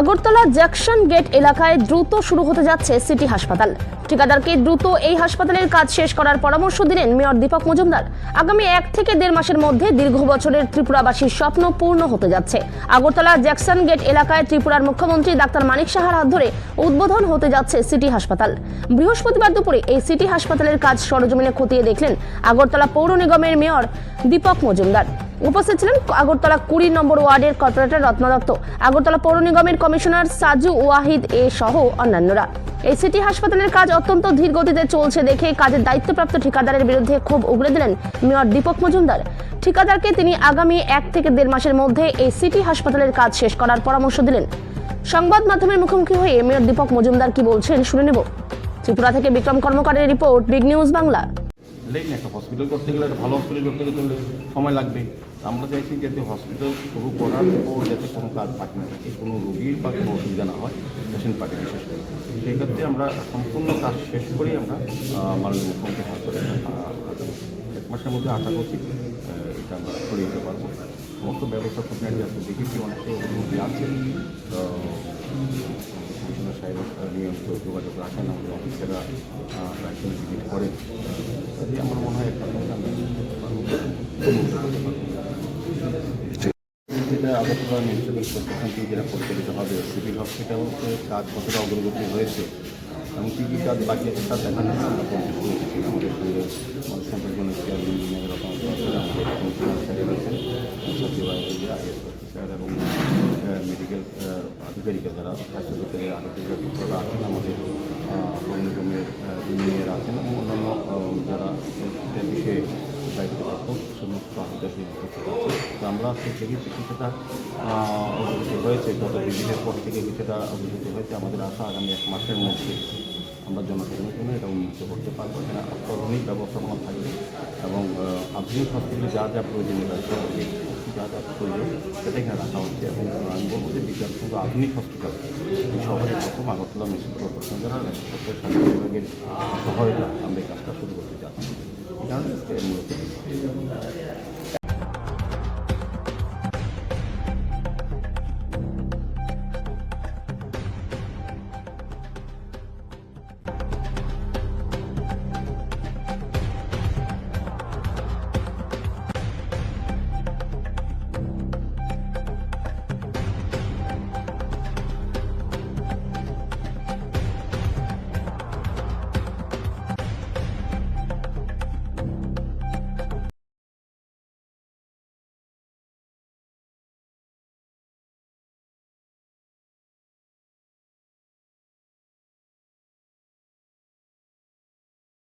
Agartala Jackson gate এলাকায় দ্রুত শুরু হতে যাচ্ছে সিটি হাসপাতাল। ঠিকাদারকে দ্রুত এই হাসপাতালের কাজ শেষ করার পরামর্শ দিলেন মেয়র দীপক মজুমদার। আগামী এক থেকে দেড় মাসের মধ্যে দীর্ঘ বছরের ত্রিপুরাবাসীর স্বপ্ন পূর্ণ হতে যাচ্ছে। আগরতলা জ্যাকসন গেট এলাকায় ত্রিপুরার মুখ্যমন্ত্রী ডাক্তার মানিক সাহার হাত ধরে উদ্বোধন হতে যাচ্ছে সিটি হাসপাতাল। বৃহস্পতিবার দুপুরে এই সিটি হাসপাতালের কাজ সরজমিনে খতিয়ে দেখলেন আগরতলা পৌর নিগমের মেয়র দীপক মজুমদার। উপস্থিত ছিলেন আগরতলা কুড়ি নম্বর ওয়ার্ডের কর্পোরেটর রত্ন দত্ত। আগরতলা পৌর নিগমের কমিশনার সাজু ওয়াহিদ এ সহ অন্যান্যরা। এই সিটি হাসপাতালের কাজ অত্যন্ত ধীর গতিতে চলছে দেখে কাজের দায়িত্বপ্রাপ্ত ঠিকাদারের বিরুদ্ধে ক্ষোভ উগড়ে দিলেন মেয়র দীপক মজুমদার। ঠিকাদারকে তিনি আগামী এক থেকে দেড় মাসের মধ্যে এই সিটি হাসপাতালের কাজ শেষ করার পরামর্শ দিলেন। সংবাদ মাধ্যমের মুখোমুখি হয়ে মেয়র দীপক মজুমদার কি বলছেন শুনে নেব। ত্রিপুরা থেকে Bikram কর্মকারের report, big news Bangla. Late না একটা হসপিটাল করতে গেলে একটা ভালো হসপিটাল করতে গেলে সময় লাগবে। আমরা চাইছি যাতে হসপিটাল শুরু করার পর যাতে কোনো কাজ বাকি না থাকে, কোনো রোগীর বা কোনো অসুবিধা না হয় পেশেন্ট পার্টি বিশেষ করে সেই ক্ষেত্রে আমরা সম্পূর্ণ কাজ শেষ করেই আমরা মাননীয় মুখ্যমন্ত্রী করে এক মাসের মধ্যে আশা করছি এটা আমরা করে দিতে পারব। সমস্ত ব্যবস্থা খুঁটিনাটি আছে দেখেছি, অনেকটা অভিযোগী আছে। সাহেব নিয়মিত যোগাযোগ রাখেন, আমাদের অফিসেরা ভিজিট করেন কাজে আমার মনে হয় একটা যেটা আগরতলা মিউনিসিপ্যাল যেটা পরিচালিত হবে। সিভিল হসপিটালতে কাজ কতটা অগ্রগতি হয়েছে এবং কী কী কাজ বাকি আছে তা দেখার জন্য আমরা এবং মেডিকেল আধিকারিক যারা আধিকারিকরা আমাদের পৌর নিগমের ইঞ্জিনিয়ার আছেন এবং অন্যান্য আহ, যারা এটা বিষয়ে আমরা থেকে কিছুটা আহ, হয়েছে গত ভিজিটের পর থেকে কিছুটা অগ্রগতি হয়েছে আমাদের আশা আগামী এক মাসের মধ্যে আমরা জনসাধারণের জন্য এটা উন্নীত করতে পারব এখানে অত্যাধুনিক ব্যবস্থাপনা থাকবে এবং আধুনিক হসপিটালে যা যা প্রয়োজনীয়তা আছে যা যা প্রয়োজন সেটা এখানে রাখা হচ্ছে এবং আমি বলব যে সঙ্গে আধুনিক হসপিটাল এই শহরের প্রথম আগরতলা মিউনিসিপ্যাল কর্পোরেশন যারা স্বাস্থ্য বিভাগের সহায়তা আমরা এই কাজটা শুরু করতে